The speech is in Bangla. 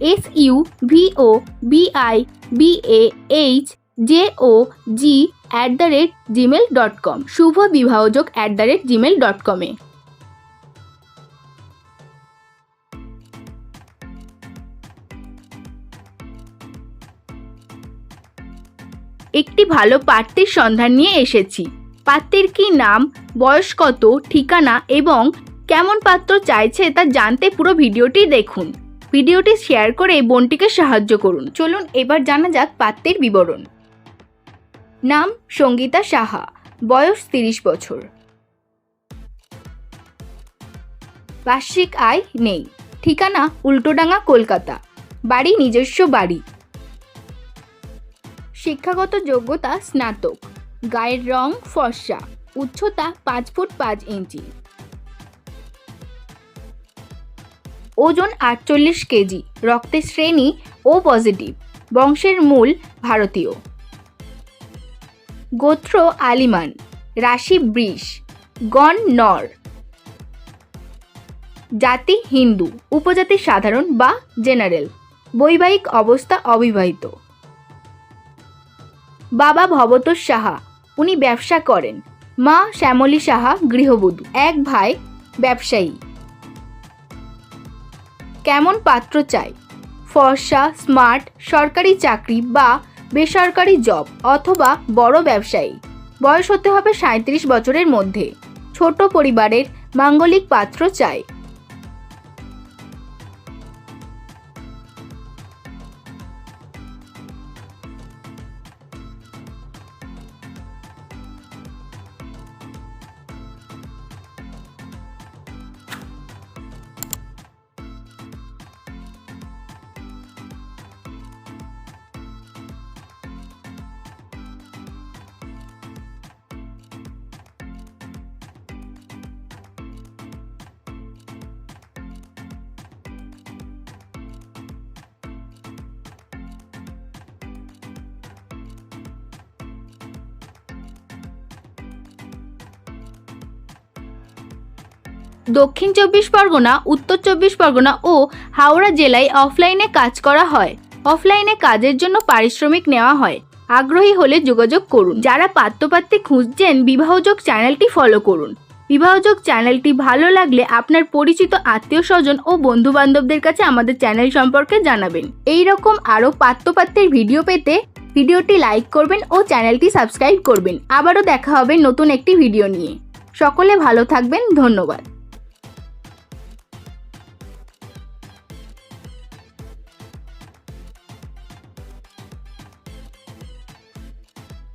S U V O B I B A H J O G at the rate Gmail dot com Shubho বিবাহযোগ at the rate Gmail dot কমে একটি ভালো পাত্রের সন্ধান নিয়ে এসেছি। পাত্রের কি নাম, বয়স কত, ঠিকানা এবং কেমন পাত্র চাইছে তা জানতে পুরো ভিডিওটি দেখুন। ভিডিওটি শেয়ার করে বোনটিকে সাহায্য করুন। চলুন এবার জানা যাক পাত্রের বিবরণ। নাম সঙ্গীতা সাহা, বয়স তিরিশ বছর। বার্ষিক আয় নেই। ঠিকানা উল্টোডাঙ্গা, কলকাতা। বাড়ি নিজস্ব বাড়ি। শিক্ষাগত যোগ্যতা স্নাতক। গায়ের রং ফর্সা। উচ্চতা পাঁচ ফুট পাঁচ ইঞ্চি। ওজন আটচল্লিশ কেজি, রক্তের শ্রেণি ও পজিটিভ, বংশের মূল ভারতীয়। গোত্র আলিমান, রাশি বৃষ, গণ নর। জাতি হিন্দু উপজাতি সাধারণ বা জেনারেল, বৈবাহিক অবস্থা অবিবাহিত। বাবা ভবতোষ সাহা, উনি ব্যবসা করেন। মা শ্যামলী সাহা, গৃহবধূ, এক ভাই ব্যবসায়ী। কেমন পাত্র চাই? ফর্সা, স্মার্ট, সরকারি চাকরি বা বেসরকারি জব অথবা বড় ব্যবসায়ী। বয়স হতে হবে সাঁত্রিশ বছরের মধ্যে। ছোট পরিবারের মাঙ্গলিক পাত্র চাই। দক্ষিণ চব্বিশ পরগনা, উত্তর চব্বিশ পরগনা ও হাওড়া জেলায় অফলাইনে কাজ করা হয়। অফলাইনে কাজের জন্য পারিশ্রমিক নেওয়া হয়। আগ্রহী হলে যোগাযোগ করুন। যারা পাত্রপাত্রী খুঁজছেন, বিবাহযোগ চ্যানেলটি ফলো করুন। বিবাহযোগ চ্যানেলটি ভালো লাগলে আপনার পরিচিত আত্মীয় স্বজন ও বন্ধু বান্ধবদের কাছে আমাদের চ্যানেল সম্পর্কে জানাবেন। এই রকম আরও পাত্রপাত্রের ভিডিও পেতে ভিডিওটি লাইক করবেন ও চ্যানেলটি সাবস্ক্রাইব করবেন। আবারও দেখা হবে নতুন একটি ভিডিও নিয়ে। সকলে ভালো থাকবেন। ধন্যবাদ।